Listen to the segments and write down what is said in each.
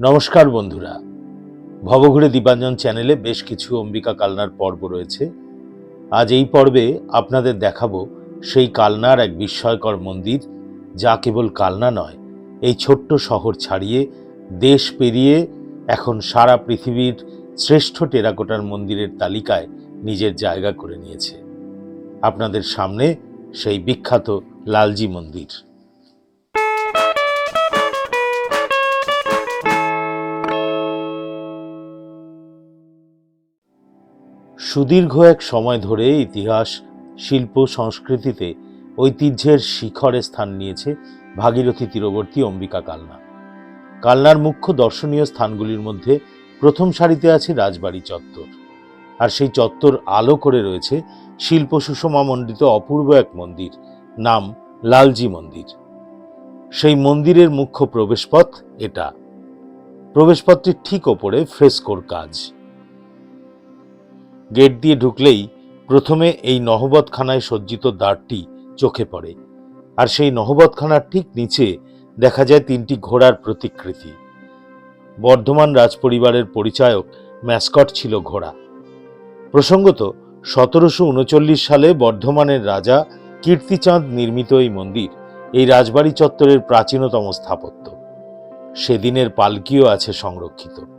নমস্কার বন্ধুরা। ভবঘুরে দীপাঞ্জন চ্যানেলে বেশ কিছু অম্বিকা কালনার পর্ব রয়েছে। আজ এই পর্বে আপনাদের দেখাবো সেই কালনার এক বিস্ময়কর মন্দির, যা কেবল কালনা নয়, এই ছোট্ট শহর ছাড়িয়ে দেশ পেরিয়ে এখন সারা পৃথিবীর শ্রেষ্ঠ টেরাকোটার মন্দিরের তালিকায় নিজের জায়গা করে নিয়েছে। আপনাদের সামনে সেই বিখ্যাত লালজি মন্দির। সুদীর্ঘ এক সময় ধরে ইতিহাস, শিল্প, সংস্কৃতিতে ঐতিহ্যের শিখরে স্থান নিয়েছে ভাগীরথী তীরবর্তী অম্বিকা কালনা। কালনার মুখ্য দর্শনীয় স্থানগুলির মধ্যে প্রথম সারিতে আছে রাজবাড়ি চত্বর। আর সেই চত্বর আলো করে রয়েছে শিল্প সুষমামণ্ডিত অপূর্ব এক মন্দির, নাম লালজি মন্দির। সেই মন্দিরের মুখ্য প্রবেশপথ এটা। প্রবেশপথটির ঠিক ওপরে ফ্রেস্কোর কাজ। গেট দিয়ে ঢুকলেই প্রথমে এই নহবতখানায় সজ্জিত দ্বারটি চোখে পড়ে। আর সেই নহবতখানার ঠিক নিচে দেখা যায় তিনটি ঘোড়ার প্রতিকৃতি। বর্ধমান রাজপরিবারের পরিচায়ক ম্যাসকট ছিল ঘোড়া। প্রসঙ্গত, সতেরোশো উনচল্লিশ সালে বর্ধমানের রাজা কীর্তিচাঁদ নির্মিত এই মন্দির এই রাজবাড়ি চত্বরের প্রাচীনতম স্থাপত্য। সেদিনের পালকিও আছে সংরক্ষিত।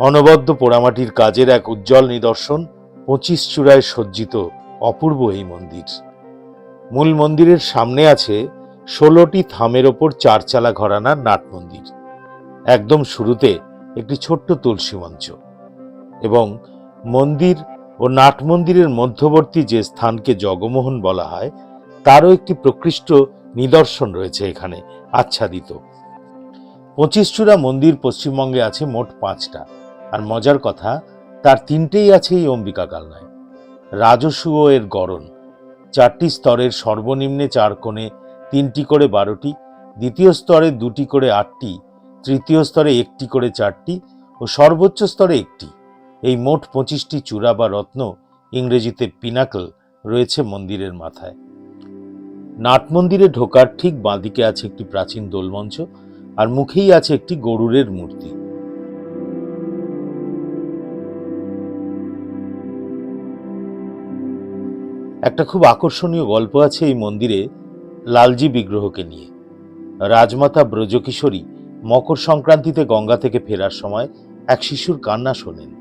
অনবদ্য পোড়ামাটির কাজের এক উজ্জ্বল নিদর্শন পঁচিশ চূড়ায় সজ্জিত অপূর্ব এই মন্দির। মূল মন্দিরের সামনে আছে ষোলোটি থামের ওপর চারচালা ঘরানার নাট মন্দির। একদম শুরুতে একটি ছোট্ট তুলসী মঞ্চ এবং মন্দির ও নাট মন্দিরের মধ্যবর্তী যে স্থানকে জগমোহন বলা হয়, তারও একটি প্রকৃষ্ট নিদর্শন রয়েছে এখানে, আচ্ছাদিত। পঁচিশ চূড়া মন্দির পশ্চিমবঙ্গে আছে মোট পাঁচটা। আর মজার কথা, তার তিনটেই আছে এই অম্বিকা কালনায়। রাজস্ব এর গড়ন। চারটি স্তরের সর্বনিম্নে চার কোণে তিনটি করে বারোটি, দ্বিতীয় স্তরে দুটি করে আটটি, তৃতীয় স্তরে একটি করে চারটি ও সর্বোচ্চ স্তরে একটি। এই মোট পঁচিশটি চূড়া বা রত্ন ইংরেজিতে পিনাকল রয়েছে মন্দিরের মাথায়। নাট মন্দিরে ঢোকার ঠিক বাঁদিকে আছে একটি প্রাচীন দোলমঞ্চ আর মুখেই আছে একটি গরুরের মূর্তি। একটা খুব আকর্ষণীয় গল্প আছে এই মন্দিরে লালজি বিগ্রহকে নিয়ে। রাজমাতা ব্রজকিশোরী মকর সংক্রান্তিতে গঙ্গা থেকে ফেরার সময় এক শিশুর কান্না শোনেন।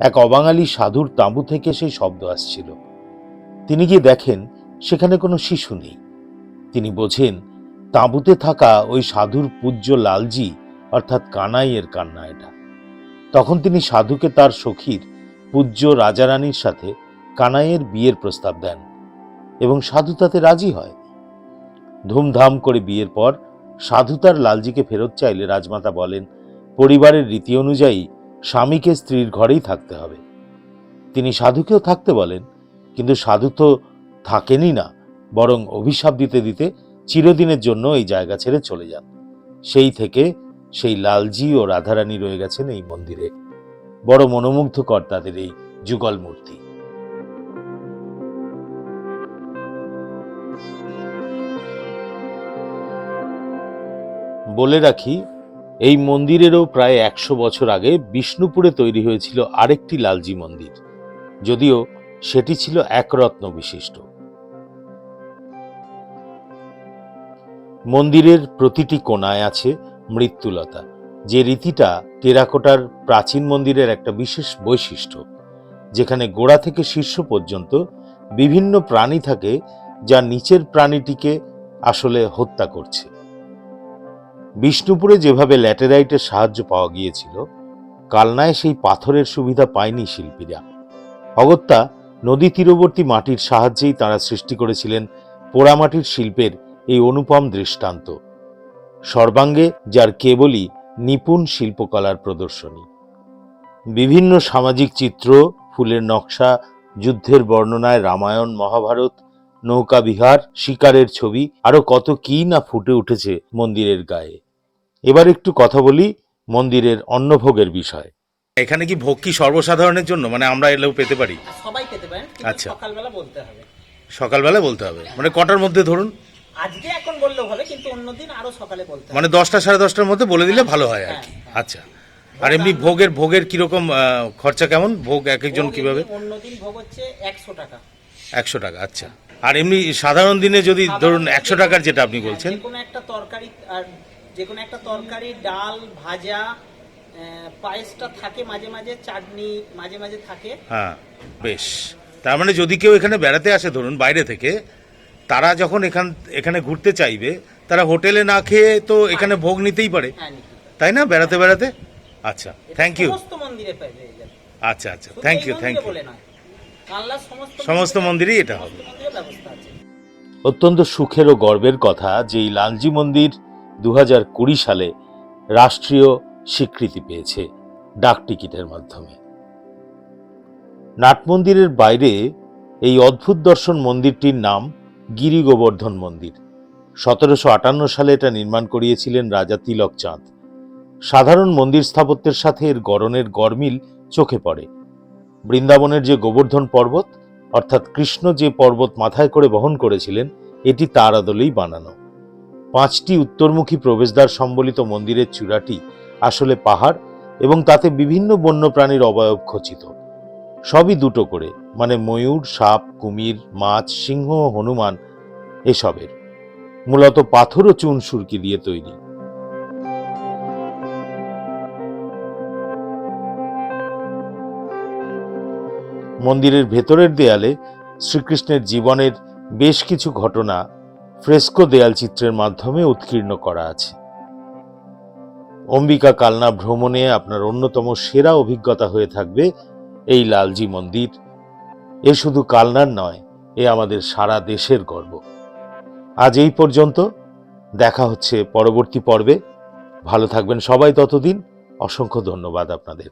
এক অবাঙালি সাধুর তাঁবু থেকে সেই শব্দ আসছিল। তিনি গিয়ে দেখেন সেখানে কোনো শিশু নেই। তিনি বোঝেন তাঁবুতে থাকা ওই সাধুর পূজ্য লালজি, অর্থাৎ কানাইয়ের কান্না এটা। তখন তিনি সাধুকে তার সখীর পূজ্য রাজারানীর সাথে কানাইয়ের বিয়ের প্রস্তাব দেন এবং সাধু তাতে রাজি হয়। ধুমধাম করে বিয়ের পর সাধু তার লালজিকে ফেরত চাইলে রাজমাতা বলেন, পরিবারের রীতি অনুযায়ী স্বামীকে স্ত্রীর ঘরেই থাকতে হবে। তিনি সাধুকেও থাকতে বলেন, কিন্তু সাধু তো থাকেনই না, বরং অভিশাপ দিতে দিতে চিরদিনের জন্য এই জায়গা ছেড়ে চলে যান। সেই থেকে সেই লালজি ও রাধারানী রয়ে গেছেন এই মন্দিরে। বড় মনোমুগ্ধকর তাদের এই যুগল মূর্তি। বলে রাখি, এই মন্দিরেরও প্রায় একশো বছর আগে বিষ্ণুপুরে তৈরি হয়েছিল আরেকটি লালজি মন্দির, যদিও সেটি ছিল একরত্ন বিশিষ্ট। মন্দিরের প্রতিটি কোণায় আছে মৃত্যুলতা, যে রীতিটা টেরাকোটার প্রাচীন মন্দিরের একটা বিশেষ বৈশিষ্ট্য, যেখানে গোড়া থেকে শীর্ষ পর্যন্ত বিভিন্ন প্রাণী থাকে যা নিচের প্রাণীটিকে আসলে হত্যা করছে। বিষ্ণুপুরে যেভাবে ল্যাটেরাইটের সাহায্য পাওয়া গিয়েছিল, কালনায় সেই পাথরের সুবিধা পায়নি শিল্পীরা। অগত্যা, নদী তীরবর্তী মাটির সাহায্যেই তারা সৃষ্টি করেছিলেন পোড়ামাটির শিল্পের এই অনুপম দৃষ্টান্ত। সর্বাঙ্গে, যার কেবলই নিপুণ শিল্পকলার প্রদর্শনী। বিভিন্ন সামাজিক চিত্র, ফুলের নকশা, যুদ্ধের বর্ণনায় রামায়ণ, মহাভারত, নৌকা বিহার, শিকারের ছবি আরও কত কি না ফুটে উঠেছে মন্দিরের গায়ে। এবার একটু কথা বলি মন্দিরের অন্নভোগের বিষয়। এখানে কি ভোগ কি সর্বসাধারণের জন্য? মানে আমরা এলেও পেতে পারি? সবাই খেতে পারেন আচ্ছা। সকালবেলা বলতে হবে। সকালবেলা বলতে হবে? মানে কটার মধ্যে ধরুন? আজকে এখন বললেও হবে কিন্তু অন্যদিন আরও সকালে বলতে মানে দশটা সাড়ে দশটার মধ্যে বলে দিলে ভালো হয় আর কি। হ্যাঁ, আচ্ছা। আর এমনি ভোগের ভোগের কীরকম খরচা কেমন? ভোগ এক একজন কীভাবে? অন্যদিন ভোগ হচ্ছে একশো টাকা। একশো টাকা আচ্ছা। আর এমনি সাধারণ দিনে যদি ধরুন একশো টাকার যেটা আপনি বলছেন। কোনো একটা তরকারি আর যে কোনো একটা তরকারি ডাল ভাজা পায়েসটা থাকে মাঝে মাঝে চাটনি মাঝে মাঝে থাকে। হ্যাঁ বেশ। তার মানে যদি কেউ এখানে বেড়াতে আসে ধরুন বাইরে থেকে তারা যখন এখান এখানে ঘুরতে চাইবে তারা হোটেলে না খেয়ে তো এখানে ভোগ নিতেই পারে। হ্যাঁ নিতে পারে। তাই না? বেড়াতে বেড়াতে? আচ্ছা থ্যাংক ইউ আচ্ছা আচ্ছা থ্যাংক ইউ থ্যাংক ইউ বলে সমস্ত সমস্ত মন্দিরেই এটা হবে। অত্যন্ত সুখের ও গর্বের কথা যে এই লালজি মন্দির দু সালে রাষ্ট্রীয় স্বীকৃতি পেয়েছে ডাক টিকিটের মাধ্যমে। নাটমন্দিরের বাইরে এই অদ্ভুত দর্শন মন্দিরটির নাম গিরি গোবর্ধন মন্দির। সতেরোশো আটান্ন সালে এটা নির্মাণ করিয়েছিলেন রাজা তিলক চাঁদ। সাধারণ মন্দির স্থাপত্যের সাথে এর গড়নের গরমিল চোখে পড়ে। বৃন্দাবনের যে গোবর্ধন পর্বত, অর্থাৎ কৃষ্ণ যে পর্বত মাথায় করে বহন করেছিলেন, এটি তার আদলেই বানানো। পাঁচটি উত্তরমুখী প্রবেশদ্বার সম্বলিত মন্দিরের চূড়াটি আসলে পাহাড় এবং তাতে বিভিন্ন বন্যপ্রাণীর অবয়ব খচিত। সবই দুটো করে মানে ময়ূর, সাপ, কুমির, মাছ, সিংহ হনুমান এসবের। মূলত পাথর ও চুন সুরকি দিয়ে তৈরি। মন্দিরের ভেতরের দেয়ালে শ্রীকৃষ্ণের জীবনের বেশ কিছু ঘটনা ফ্রেস্কো দেয়াল চিত্রের মাধ্যমে উৎকীর্ণ করা আছে। অম্বিকা কালনা ভ্রমণে আপনার অন্যতম সেরা অভিজ্ঞতা হয়ে থাকবে এই লালজি মন্দির। এ শুধু কালনার নয়, এ আমাদের সারা দেশের গর্ব। আজ এই পর্যন্ত, দেখা হচ্ছে পরবর্তী পর্বে। ভালো থাকবেন সবাই ততদিন। অসংখ্য ধন্যবাদ আপনাদের।